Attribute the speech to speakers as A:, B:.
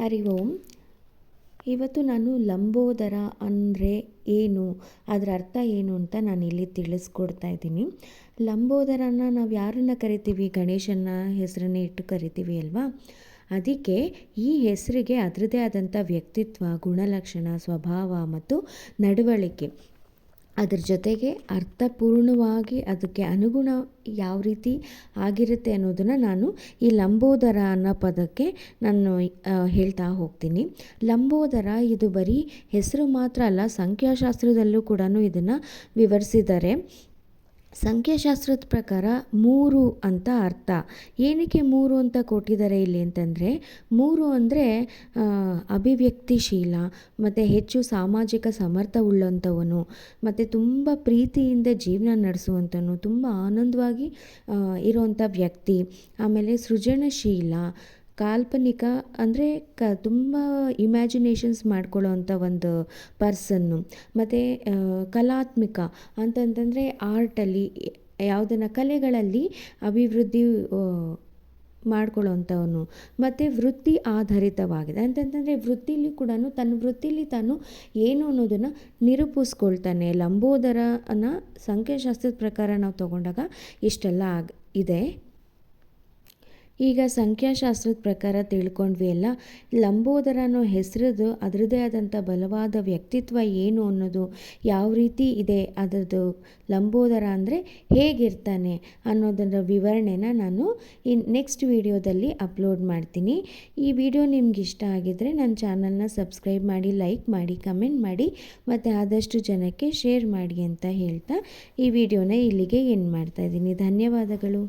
A: ಹರಿ ಓಂ. ಇವತ್ತು ನಾನು ಲಂಬೋದರ ಅಂದರೆ ಏನು, ಅದರ ಅರ್ಥ ಏನು ಅಂತ ನಾನು ಇಲ್ಲಿ ತಿಳಿಸ್ಕೊಡ್ತಾ ಇದ್ದೀನಿ. ಲಂಬೋದರನ ನಾವು ಯಾರನ್ನು ಕರಿತೀವಿ? ಗಣೇಶನ ಹೆಸರನ್ನ ಇಟ್ಟು ಕರಿತೀವಿ ಅಲ್ವಾ? ಅದಕ್ಕೆ ಈ ಹೆಸರಿಗೆ ಅದರದೇ ಆದಂಥ ವ್ಯಕ್ತಿತ್ವ, ಗುಣಲಕ್ಷಣ, ಸ್ವಭಾವ ಮತ್ತು ನಡವಳಿಕೆ. ಅದ್ರ ಜೊತೆಗೆ ಅರ್ಥಪೂರ್ಣವಾಗಿ ಅದಕ್ಕೆ ಅನುಗುಣ ಯಾವ ರೀತಿ ಆಗಿರುತ್ತೆ ಅನ್ನೋದನ್ನು ನಾನು ಈ ಲಂಬೋದರ ಅನ್ನೋ ಪದಕ್ಕೆ ನಾನು ಹೇಳ್ತಾ ಹೋಗ್ತೀನಿ. ಲಂಬೋದರ ಇದು ಬರೀ ಹೆಸರು ಮಾತ್ರ ಅಲ್ಲ, ಸಂಖ್ಯಾಶಾಸ್ತ್ರದಲ್ಲೂ ಕೂಡ ಇದನ್ನು ವಿವರಿಸಿದ್ದಾರೆ. ಸಂಖ್ಯಾಶಾಸ್ತ್ರದ ಪ್ರಕಾರ ಮೂರು ಅಂತ ಅರ್ಥ. ಏನಕ್ಕೆ ಮೂರು ಅಂತ ಕೊಟ್ಟಿದ್ದಾರೆ ಇಲ್ಲಿ ಅಂತಂದರೆ, ಮೂರು ಅಂದರೆ ಅಭಿವ್ಯಕ್ತಿಶೀಲ, ಮತ್ತು ಹೆಚ್ಚು ಸಾಮಾಜಿಕ ಸಮರ್ಥ ಉಳ್ಳಂಥವನು, ಮತ್ತು ತುಂಬ ಪ್ರೀತಿಯಿಂದ ಜೀವನ ನಡೆಸುವಂಥನು ತುಂಬ ಆನಂದವಾಗಿ ಇರುವಂಥ ವ್ಯಕ್ತಿ, ಆಮೇಲೆ ಸೃಜನಶೀಲ ಕಾಲ್ಪನಿಕ ಅಂದರೆ ಕ ತುಂಬ ಇಮ್ಯಾಜಿನೇಷನ್ಸ್ ಮಾಡ್ಕೊಳ್ಳೋ ಅಂಥ ಒಂದು ಪರ್ಸನ್ನು ಮತ್ತು ಕಲಾತ್ಮಕ ಅಂತಂತಂದರೆ ಆರ್ಟಲ್ಲಿ ಯಾವುದನ್ನು ಕಲೆಗಳಲ್ಲಿ ಅಭಿವೃದ್ಧಿ ಮಾಡ್ಕೊಳ್ಳೋವಂಥವನು ಮತ್ತು ವೃತ್ತಿ ಆಧಾರಿತವಾಗಿದೆ. ಅಂತಂತಂದರೆ ವೃತ್ತಿಲಿ ಕೂಡ ತನ್ನ ವೃತ್ತಿಲಿ ತಾನು ಏನು ಅನ್ನೋದನ್ನು ನಿರೂಪಿಸ್ಕೊಳ್ತಾನೆ. ಲಂಬೋದರನ ಸಂಖ್ಯಾಶಾಸ್ತ್ರದ ಪ್ರಕಾರ ನಾವು ತಗೊಂಡಾಗ ಇಷ್ಟೆಲ್ಲ ಆಗ, ಇದೆ. ಈಗ ಸಂಖ್ಯಾಶಾಸ್ತ್ರದ ಪ್ರಕಾರ ತಿಳ್ಕೊಂಡ್ವಿ ಅಲ್ಲ ಲಂಬೋದರ ಅನ್ನೋ ಹೆಸರದು ಅದರದೇ ಆದಂಥ ಬಲವಾದ ವ್ಯಕ್ತಿತ್ವ ಏನು ಅನ್ನೋದು ಯಾವ ರೀತಿ ಇದೆ, ಅದರದ್ದು ಲಂಬೋದರ ಅಂದರೆ ಹೇಗಿರ್ತಾನೆ ಅನ್ನೋದರ ವಿವರಣೆನ ನಾನು ಈ ನೆಕ್ಸ್ಟ್ ವಿಡಿಯೋದಲ್ಲಿ ಅಪ್ಲೋಡ್ ಮಾಡ್ತೀನಿ. ಈ ವಿಡಿಯೋ ನಿಮ್ಗೆ ಇಷ್ಟ ಆಗಿದ್ದರೆ ನನ್ನ ಚಾನಲ್ನ ಸಬ್ಸ್ಕ್ರೈಬ್ ಮಾಡಿ ಲೈಕ್ ಮಾಡಿ ಕಮೆಂಟ್ ಮಾಡಿ, ಮತ್ತು ಆದಷ್ಟು ಜನಕ್ಕೆ ಶೇರ್ ಮಾಡಿ ಅಂತ ಹೇಳ್ತಾ ಈ ವಿಡಿಯೋನ ಇಲ್ಲಿಗೆ ಏನು ಮಾಡ್ತಾಯಿದ್ದೀನಿ ಧನ್ಯವಾದಗಳು.